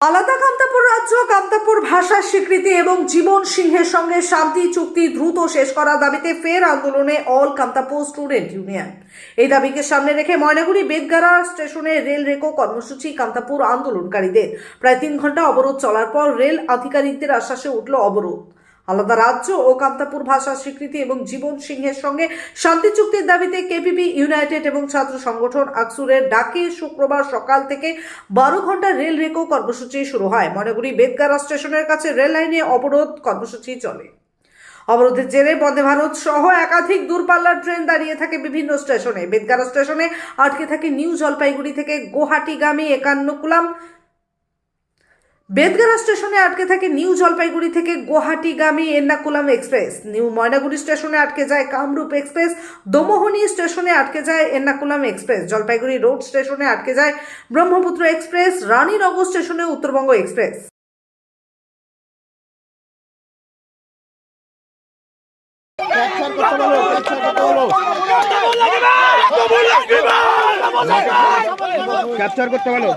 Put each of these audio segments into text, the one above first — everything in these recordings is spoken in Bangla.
আলাদা কামতাপুর রাজ্য কামতাপুর ভাষার স্বীকৃতি এবং জীবন সিংহের সঙ্গে শান্তি, চুক্তি দ্রুত শেষ করার দাবিতে ফের আন্দোলনে অল কামতাপুর স্টুডেন্ট ইউনিয়ন। এই দাবিকে সামনে রেখে ময়নাগুড়ি বেদগাড়া স্টেশনে রেল রেকো কর্মসূচি কামতাপুর আন্দোলনকারীদের। প্রায় তিন ঘণ্টা অবরোধ চলার পর রেল আধিকারিকদের আশ্বাসে উঠল অবরোধ। আলাদা রাজ্য ও কান্তাপুর ভাষা স্বীকৃতি এবং জীবন সিংহের সঙ্গে শান্তি চুক্তির দাবিতে কেপিপি ইউনাইটেড এবং ছাত্র সংগঠন আকসুরের ডাকে শুক্রবার সকাল থেকে বারো ঘণ্টা রেল রেকো কর্মসূচি শুরু হয়। ময়নাগুড়ি বেদগারা স্টেশনের কাছে রেল লাইনে অবরোধ কর্মসূচি চলে। অবরোধের জেরে বন্দে ভারত সহ একাধিক দূরপাল্লার ট্রেন দাঁড়িয়ে থাকে বিভিন্ন স্টেশনে। বেদগারা স্টেশনে আটকে থাকে নিউ জলপাইগুড়ি থেকে গুয়াহাটিগামী একান্নকুলাম বেদগাড়া স্টেশনে আটকে থাকে নিউ জলপাইগুড়ি থেকে গুয়াহাটিগামী এর্নাকুলাম এক্সপ্রেস। নিউ ময়নাগুড়ি স্টেশনে আটকে যায় কামরূপ এক্সপ্রেস। দমোহনী স্টেশনে আটকে যায় এর্নাকুলাম এক্সপ্রেস। জলপাইগুড়ি রোড স্টেশনে আটকে যায় ব্রহ্মপুত্র এক্সপ্রেস। রানীনগর স্টেশনে উত্তরবঙ্গ এক্সপ্রেস। ক্যাপচার করতে বলো।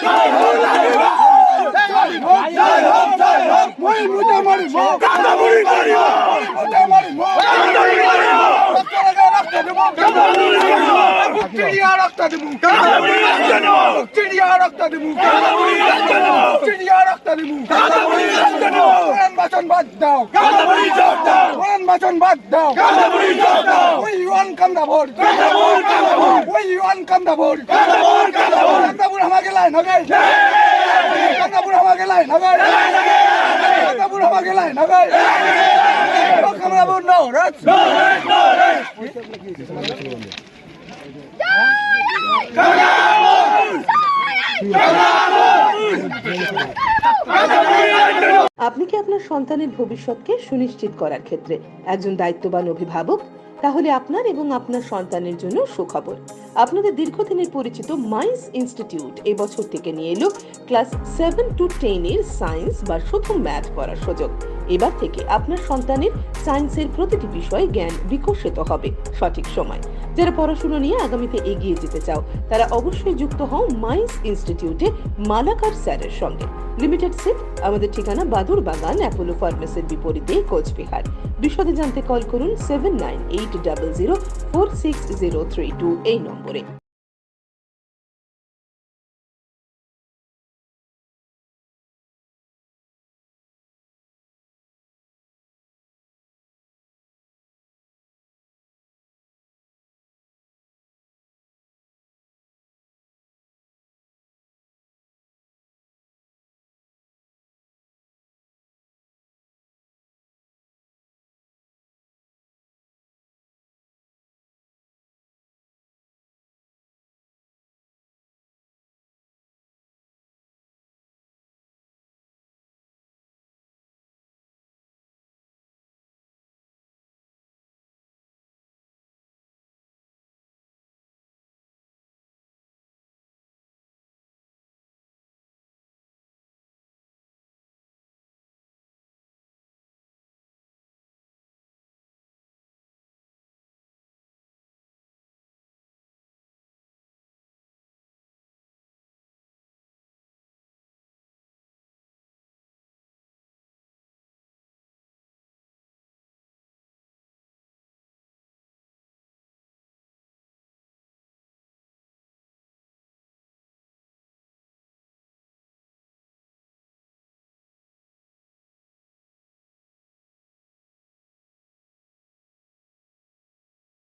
ক্যাপচার করতে বলো ক্যাপচার করতে বলো চিড়িয়া রক্ত দেবু চিড়িয়া রক্ত দেবু চিড়িয়া রক্ত দেবু কোরআন বাচন বাদ দাও কোরআন বাচন বাদ দাও ওই ইউয়ান কান্দা ভোট ওই ইউয়ান কান্দা ভোট কান্দাপুর আমাকে লাই নগাই কান্দাপুর আমাকে লাই নগাই কান্দাপুর আমাকে লাই নগাই কামরাপুর নো আপনি কি আপনার সন্তানের ভবিষ্যৎকে সুনিশ্চিত করার ক্ষেত্রে একজন দায়িত্ববান অভিভাবক তাহলে আপনার এবং আপনার সন্তানের জন্য সুখবর। আপনাদের দীর্ঘদিনের পরিচিত মাইন্স ইনস্টিটিউট এবছর থেকে নিয়ে এলো ক্লাস সেভেন টু টেন এর সায়েন্স বা শুধু ম্যাথ পড়ার সুযোগ। এবার থেকে আপনার সন্তানের সায়েন্সের প্রতিটি বিষয়ে জ্ঞান বিকশিত হবে সঠিক সময়। যারা পড়াশুনো নিয়ে আগামীতে এগিয়ে যেতে চাও, তারা অবশ্যই যুক্ত হও মাইন্স ইনস্টিটিউটে মালাকার স্যারের সঙ্গে। লিমিটেড সিট, আমাদের ঠিকানা বাদুর বাগান, অ্যাপোলো ফার্মেসির বিপরীতে কোচবিহার। বিশদে জানতে কল করুন seven nine eight double zero four six zero three two এই নম্বরে।